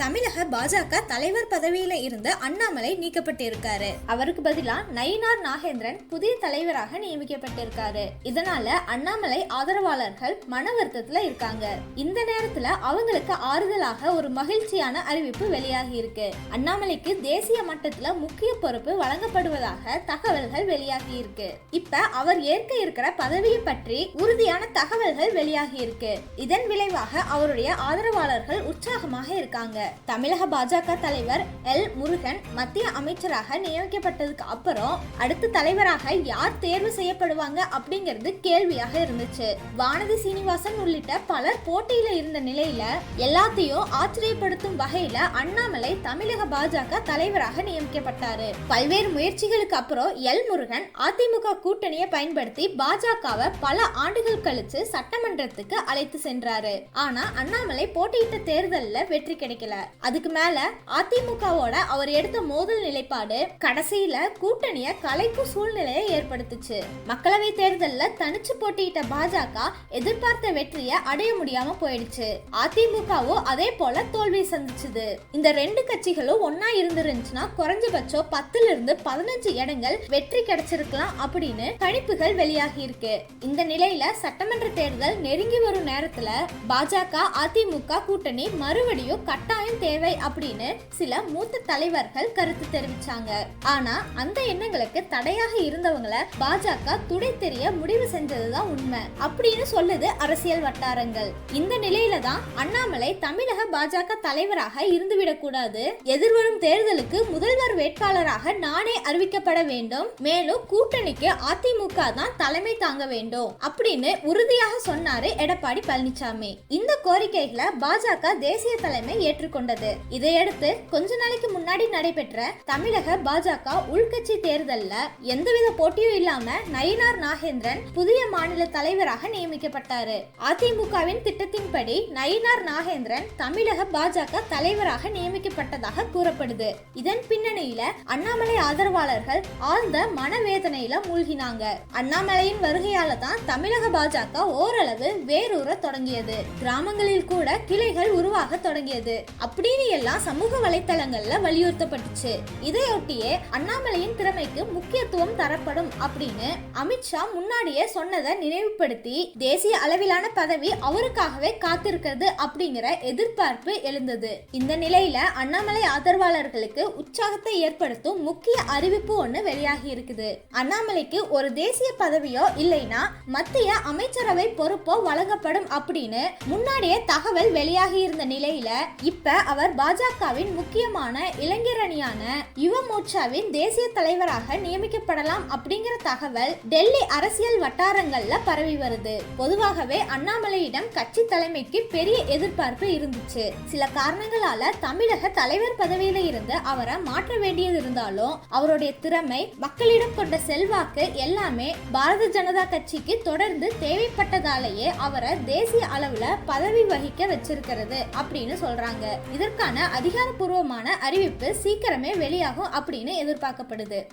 தமிழக பாஜக தலைவர் பதவியில இருந்த அண்ணாமலை நீக்கப்பட்டிருக்காரு. அவருக்கு பதிலா நயினார் நாகேந்திரன் புதிய தலைவராக நியமிக்கப்பட்டிருக்காரு. இதனால அண்ணாமலை ஆதரவாளர்கள் மன வருத்தத்துல இருக்காங்க. இந்த நேரத்துல அவங்களுக்கு ஆறுதலாக ஒரு மகிழ்ச்சியான அறிவிப்பு வெளியாகி இருக்கு அண்ணாமலைக்கு தேசிய மட்டத்துல முக்கிய பொறுப்பு வழங்கப்படுவதாக தகவல்கள் வெளியாகி இருக்கு இப்ப அவர் ஏற்க இருக்கிற பதவியை பற்றி உறுதியான தகவல்கள் வெளியாகி இருக்கு இதன் விளைவாக அவருடைய ஆதரவாளர்கள் உற்சாகமாக இருக்காங்க. தமிழக பாஜக தலைவர் எல். முருகன் மத்திய அமைச்சராக நியமிக்கப்பட்டதுக்கு அப்புறம் அடுத்த தலைவராக யார் தேர்வு செய்யப்படுவாங்க அப்படிங்கிறது கேள்வியாக இருந்துச்சு. வானதி சீனிவாசன் உள்ளிட்ட பலர் போட்டியில இருந்த நிலையில எல்லாத்தையும் ஆச்சரியப்படுத்தும் வகையில அண்ணாமலை தமிழக பாஜக தலைவராக நியமிக்கப்பட்டாரு. பல்வேறு முயற்சிகளுக்கு அப்புறம் எல். முருகன் அதிமுக கூட்டணியை பயன்படுத்தி பாஜகவை பல ஆண்டுகள் கழிச்சு சட்டமன்றத்துக்கு அழைத்து சென்றாரு. ஆனா அண்ணாமலை போட்டியிட்ட தேர்தலில் வெற்றி கிடைக்கல. அதுக்கு மேல அதிமுகவோட அவர் எடுத்த மோதல் நிலைப்பாடு கடைசியில கூட்டணிய கலைக்கும் சூழ்நிலையை ஏற்படுத்துச்சு. மக்களவை தேர்தலில் தனிச்சு போட்டியிட்ட பாஜக எதிர்பார்த்த வெற்றியை அடைய முடியாம போயிடுச்சு. அதிமுகவோ அதே போல தோல்வி சந்திச்சுது. இந்த ரெண்டு கட்சிகளும் ஒன்னா இருந்துருந்துச்சுன்னா குறைஞ்சபட்சம் பத்துல இருந்து பதினஞ்சு இடங்கள் வெற்றி கிடைச்சிருக்கலாம் அப்படின்னு கணிப்புகள் வெளியாகி இருக்கு இந்த நிலையில சட்டமன்ற தேர்தல் நெருங்கி வரும் நேரத்துல பாஜக அதிமுக கூட்டணி மறுபடியும் விவசாயம் தேவை அப்படின்னு சில மூத்த தலைவர்கள் கருத்து தெரிவிச்சாங்க. ஆனா அந்த எண்ணங்களுக்கு தடையாக இருந்தவங்களை பாஜக துடை தெரிய முடிவு செஞ்சதுதான் உண்மை அப்படின்னு சொல்லுது அரசியல் வட்டாரங்கள். இந்த நிலையில தான் அண்ணாமலை தமிழக பாஜக தலைவராக இருந்துவிடக் கூடாது. எதிர்வரும் தேர்தலுக்கு முதல்வர் வேட்பாளராக நானே அறிவிக்கப்பட வேண்டும். மேலும் கூட்டணிக்கு அதிமுக தான் தலைமை தாங்க வேண்டும் அப்படின்னு உறுதியாக சொன்னாரு எடப்பாடி பழனிசாமி இந்த கோரிக்கைகளை பாஜக தேசிய தலைமை ஏற்று கொண்டது இதையடுத்து கொஞ்ச நாளைக்கு முன்னாடி நடைபெற்ற தமிழக பாஜக உள்கட்சி தேர்தல்ல எந்தவித போட்டியும் இல்லாம நயினார் நாகேந்திரன் புதிய மாநில தலைவராக நியமிக்கப்பட்டாரு. அதிமுகவின் திட்டத்தின்படி நயினார் நாகேந்திரன் தமிழக பாஜக தலைவராக நியமிக்கப்பட்டதாக கூறப்படுது. இதன் பின்னணியில அண்ணாமலை ஆதரவாளர்கள் ஆழ்ந்த மனவேதனையில மூழ்கினாங்க. அண்ணாமலையின் வருகையால தான் தமிழக பாஜக ஓரளவு வேரூற தொடங்கியது. கிராமங்களில் கூட கிளைகள் உருவாக தொடங்கியது. அப்படின்னு எல்லாம் சமூக வலைத்தளங்கள்ல வலியுறுத்தப்பட்டுச்சு. இதையொட்டியே அண்ணாமலையின் திறமைக்கு முக்கியத்துவம் தரப்படும் அப்படின்னு அமித்ஷா முன்னாடியே சொன்னதை நினைவுபடுத்தி தேசிய அளவிலான பதவி அவருக்காகவே காத்திருக்கிறது அப்படிங்கிற எதிர்பார்ப்பு எழுந்தது. இந்த நிலையில அண்ணாமலை ஆதரவாளர்களுக்கு உற்சாகத்தை ஏற்படுத்தும் முக்கிய அறிவிப்பு ஒன்று வெளியாகி இருக்குது. அண்ணாமலைக்கு ஒரு தேசிய பதவியோ இல்லைனா மத்திய அமைச்சரவை பொறுப்போ வழங்கப்படும் அப்படின்னு முன்னாடியே தகவல் வெளியாகி இருந்த நிலையில இப்ப அவர் பாஜகவின் முக்கியமான இளைஞரணியான யுவ மோர்ச்சாவின் தேசிய தலைவராக நியமிக்கப்படலாம் அப்படிங்கிற தகவல் டெல்லி அரசியல் வட்டாரங்கள்ல பரவி வருது. பொதுவாகவே அண்ணாமலையிடம் கட்சி தலைமைக்கு பெரிய எதிர்பார்ப்பு இருந்துச்சு. சில காரணங்களால தமிழக தலைவர் பதவியில இருந்து அவரை மாற்ற வேண்டியது இருந்தாலும் அவருடைய திறமை மக்களிடம் கொண்ட செல்வாக்கு எல்லாமே பாரதிய ஜனதா கட்சிக்கு தொடர்ந்து தேவைப்பட்டதாலேயே அவரை தேசிய அளவுல பதவி வகிக்க வச்சிருக்கிறது அப்படின்னு சொல்றாங்க. இதற்கான அதிகாரப்பூர்வமான அறிவிப்பு சீக்கிரமே வெளியாகும் அப்படின்னு எதிர்பார்க்கப்படுது.